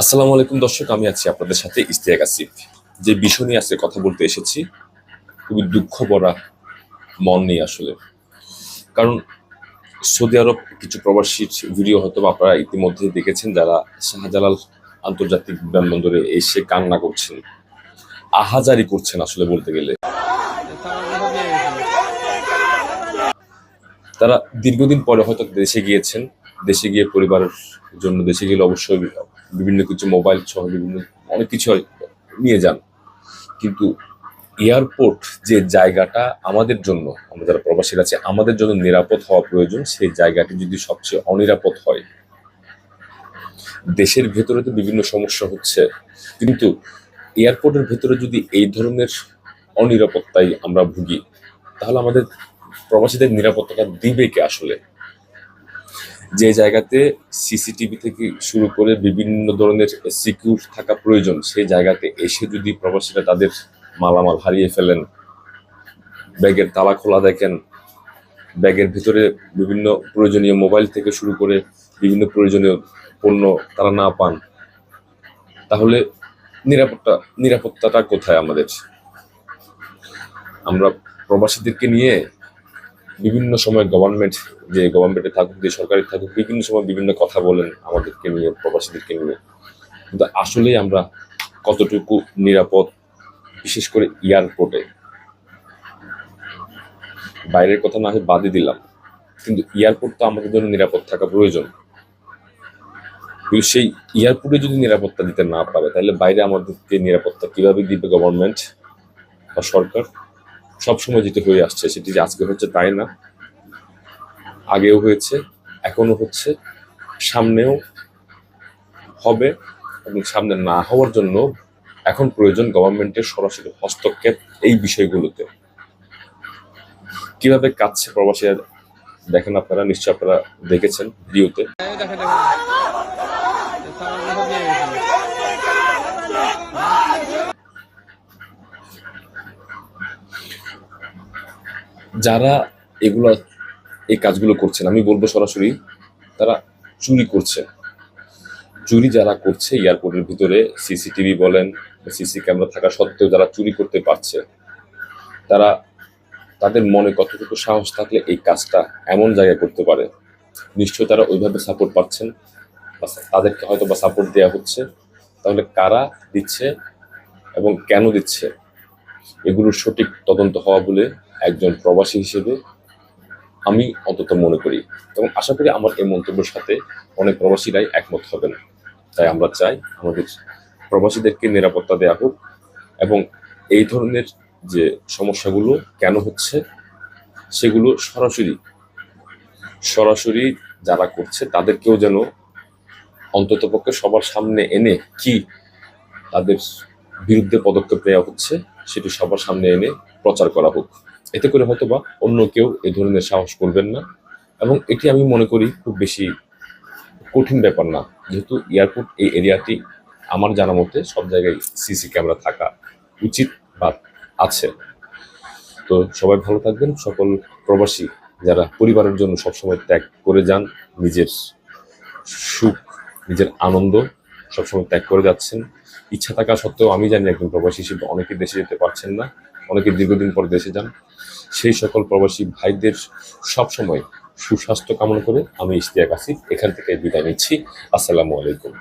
আসসালামু আলাইকুম দর্শক, আমি আছি আপনাদের সাথে ইস্তিয়াক আসিফ। যে বিষয় নিয়ে আজকে কথা বলতে এসেছি, খুবই দুঃখ ভরা মন নিয়ে আসলে। কারণ সৌদি আরব কিছু প্রবাসীর ভিডিও হয়তো আপনারা ইতিমধ্যে দেখেছেন, যারা শাহজালাল আন্তর্জাতিক বিমানবন্দরে এসে কান্না করছেন, আহাজারি করছেন আসলে বলতে গেলে। তারা দীর্ঘদিন পরে হয়তো দেশে গিয়েছেন, দেশে গিয়ে পরিবারের জন্য দেশে গেলে অবশ্যই বিভিন্ন কিছু মোবাইল সহ বিভিন্ন অনেক কিছু নিয়ে যান। কিন্তু এয়ারপোর্ট যে জায়গাটা আমাদের জন্য, আমরা যারা প্রবাসীর আছে, আমাদের জন্য নিরাপদ হওয়া প্রয়োজন, সেই জায়গাটি যদি সবচেয়ে অনিরাপদ হয়। দেশের ভেতরে তো বিভিন্ন সমস্যা হচ্ছে, কিন্তু এয়ারপোর্টের ভেতরে যদি এই ধরনের অনিরাপত্তায় আমরা ভুগি, তাহলে আমাদের প্রবাসীদের নিরাপত্তাটা দিবে কে আসলে? যে জায়গাতে সিসিটিভি থেকে শুরু করে বিভিন্ন ধরনের সিকিউর থাকা প্রয়োজন, সেই জায়গাতে এসে যদি প্রবাসীরা তাদের মালামাল হারিয়ে ফেলেন, ব্যাগের তালা খোলা দেখেন, ব্যাগের ভিতরে বিভিন্ন প্রয়োজনীয় মোবাইল থেকে শুরু করে বিভিন্ন প্রয়োজনীয় পণ্য তারা না পান, তাহলে নিরাপত্তা, নিরাপত্তাটা কোথায় আমাদের? আমরা প্রবাসীদেরকে নিয়ে বিভিন্ন সময় গভর্নমেন্ট যে গভর্নমেন্টে থাকুক, যে সরকারি থাকুক, বিভিন্ন সময় বিভিন্ন কথা বলেন আমাদেরকে নিয়ে, প্রবাসীদেরকে নিয়ে। কিন্তু আসলেই আমরা কতটুকু নিরাপদ, বিশেষ করে এয়ারপোর্টে বাইরের কথা না হয় বাদই দিলাম। কিন্তু এয়ারপোর্ট তো আমাদের জন্য নিরাপদ থাকা প্রয়োজন। কিন্তু সেই এয়ারপোর্টে যদি নিরাপত্তা দিতে না পারে, তাহলে বাইরে আমাদেরকে নিরাপত্তা কীভাবে দিবে গভর্নমেন্ট বা সরকার? সবসময় যেটি হয়ে আসছে সেটি যে আজকে হচ্ছে তাই না। আগেও হয়েছে এখনও হচ্ছে, সামনেও হবে এবং সামনে না হওয়ার জন্য এখন প্রয়োজন গভর্নমেন্টের সরাসরি হস্তক্ষেপ এই বিষয়গুলোতে। কীভাবে কাটছে প্রবাসীরা দেখেন আপনারা নিশ্চয় আপনারা দেখেছেন ভিডিওতে দেখে দেখে সামান্য নিয়ে গেছিল যারা এগুলো, এই কাজগুলো করছেন, আমি বলব সরাসরি, তারা চুরি করছে চুরি যারা করছে এয়ারপোর্টের ভিতরে, সিসিটিভি বলেন সিসি ক্যামেরা থাকা সত্ত্বেও যারা চুরি করতে পারছে, তারা তাদের মনে কতটুকু সাহস থাকলে এই কাজটা এমন জায়গায় করতে পারে? নিশ্চয় তারা ওইভাবে সাপোর্ট পাচ্ছেন তাদেরকে হয়তো বা সাপোর্ট দেওয়া হচ্ছে। তাহলে কারা দিচ্ছে এবং কেন দিচ্ছে? এগুলোর সঠিক তদন্ত হওয়া বলে একজন প্রবাসী হিসেবে আমি অন্তত মনে করি এবং আশা করি আমার এই মন্তব্যের সাথে অনেক প্রবাসীরাই একমত হবেন। তাই আমরা চাই আমাদের প্রবাসীদেরকে নিরাপত্তা দেওয়া হোক এবং এই ধরনের যে সমস্যাগুলো কেন হচ্ছে, সেগুলো সরাসরি সরাসরি যারা করছে তাদেরকেও যেন অন্ততপক্ষে সবার সামনে এনে কি তাদের বিরুদ্ধে পদক্ষেপ নেওয়া হচ্ছে, সেটি সবার সামনে এনে প্রচার করা হোক। এতে করে হয়তো বা অন্য কেউ এ ধরনের সাহস করবেন না। এবং এটি আমি মনে করি খুব বেশি কঠিন ব্যাপার না। যেহেতু এয়ারপোর্ট এই এরিয়াটি আমার জানা মতে সব জায়গায় সিসি ক্যামেরা থাকা উচিত বা আছে। তো সবাই ভালো থাকবেন। সকল প্রবাসী যারা পরিবারের জন্য সবসময় ত্যাগ করে যান, নিজের সুখ, নিজের আনন্দ সবসময় ত্যাগ করে যাচ্ছেন। ইচ্ছা থাকা সত্ত্বেও আমি জানি একজন প্রবাসী হিসেবে অনেকে দেশে যেতে পারছেন না, অনেকে দীর্ঘদিন পর দেশে যান। সেই সকল প্রবাসী ভাইদের সবসময় সুস্বাস্থ্য কামনা করে আমি ইশতিয়াক আসিফ এখান থেকে বিদায় নিচ্ছি। আসসালামু আলাইকুম।